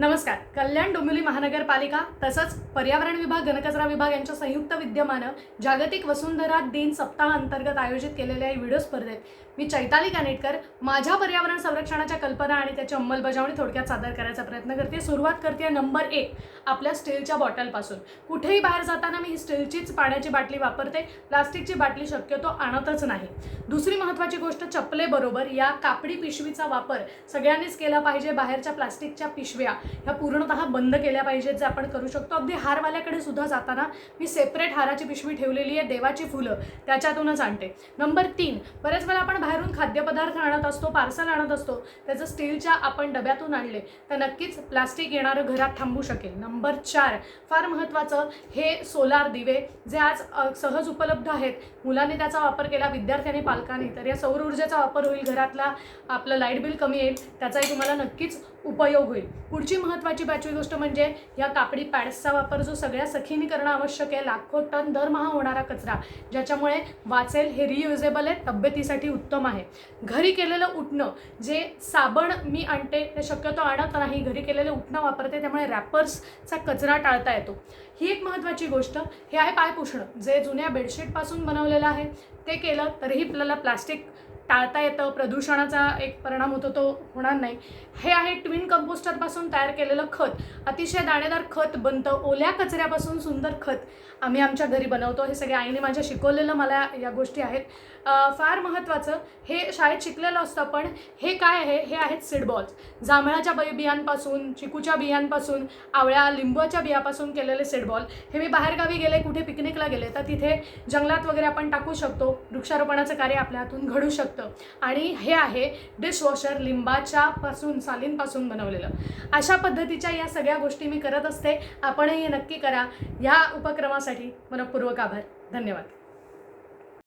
नमस्कार. कल्याण डोंबिवली महानगरपालिका तसंच पर्यावरण विभाग घनकचरा विभाग यांच्या संयुक्त विद्यमानं जागतिक वसुंधरा दिन सप्ताह अंतर्गत आयोजित केलेल्या या व्हिडिओ स्पर्धेत मी चैताली कानेटकर माझ्या पर्यावरण संरक्षणाच्या कल्पना आणि त्याची अंमलबजावणी थोडक्यात सादर करायचा प्रयत्न करते. सुरुवात करते नंबर एक आपल्या स्टीलच्या बॉटलपासून. कुठेही बाहेर जाताना मी ही स्टीलचीच पाण्याची बाटली वापरते. प्लास्टिकची बाटली शक्यतो आणतच नाही. दुसरी महत्त्वाची गोष्ट चपलेबरोबर या कापडी पिशवीचा वापर सगळ्यांनीच केला पाहिजे. बाहेरच्या प्लास्टिकच्या पिशव्या ह्या पूर्णतः बंद केल्या पाहिजेत जे आपण करू शकतो. अगदी हारवाल्याकडे सुद्धा जाताना मी सेपरेट हाराची पिशवी ठेवलेली आहे देवाची फुलं त्याच्यातूनच आणते. नंबर तीन बरेच वेळा आपण बाहेरून खाद्यपदार्थ आणत असतो पार्सल आणत असतो त्याचं स्टीलच्या आपण डब्यातून आणले तर नक्कीच प्लास्टिक येणारं घरात थांबू शकेल. नंबर चार फार महत्त्वाचं हे सोलार दिवे जे आज सहज उपलब्ध आहेत. मुलांनी त्याचा वापर केला विद्यार्थ्याने पालकांनी तर या सौर ऊर्जेचा वापर होईल घरातला आपलं लाइट बिल कमी येईल त्याचाही तुम्हाला नक्कीच उपयोग होईल. पुढची महत्त्वाची पाचवी गोष्ट म्हणजे या कापडी पॅड्सचा वापर जो सगळ्या सखींनी करणं आवश्यक आहे लाखो टन दरमहा होणारा कचरा ज्याच्यामुळे वाचेल हे रियुजेबल आहे तब्येतीसाठी उत्तम आहे. घरी केलेलं उठणं जे साबण मी आणते ते शक्यतो आणत नाही. घरी केलेलं उठणं वापरते त्यामुळे रॅपर्सचा कचरा टाळता येतो. ही एक महत्त्वाची गोष्ट. हे आहे पायपुसणं. जे जुन्या बेडशीटपासून बनवलेलं आहे ते केलं तरीही आपल्याला प्लास्टिक टाळता येतं प्रदूषणाचा एक परिणाम होतो तो होणार नाही. हे आहे ट्विन कंपोस्टरपासून तयार केलेलं खत. अतिशय दाणेदार खत बनतं. ओल्या कचऱ्यापासून सुंदर खत आम्ही आमच्या घरी बनवतो. हे सगळे आईने माझ्या शिकवलेलं मला या गोष्टी आहेत. फार महत्त्वाचं हे शाळेत शिकलेलं असतं पण हे काय आहे? हे आहेत सीडबॉल्स जांभळाच्या बी बियांपासून चिकूच्या बियांपासून आवळ्या लिंबूच्या बियापासून केलेले सीडबॉल हे मी बाहेरगावी गेले कुठे पिकनिकला गेले तर तिथे जंगलात वगैरे आपण टाकू शकतो. वृक्षारोपणाचं कार्य आपल्या हातून घडू शकतं. आणि हे आहे डिशवॉशर लिंबाच्या पासून सालींपासून बनवलेलं. अशा पद्धतीच्या या सगळ्या गोष्टी मी करत असते. आपणही हे नक्की करा. या उपक्रमासाठी मनपूर्वक आभार. धन्यवाद.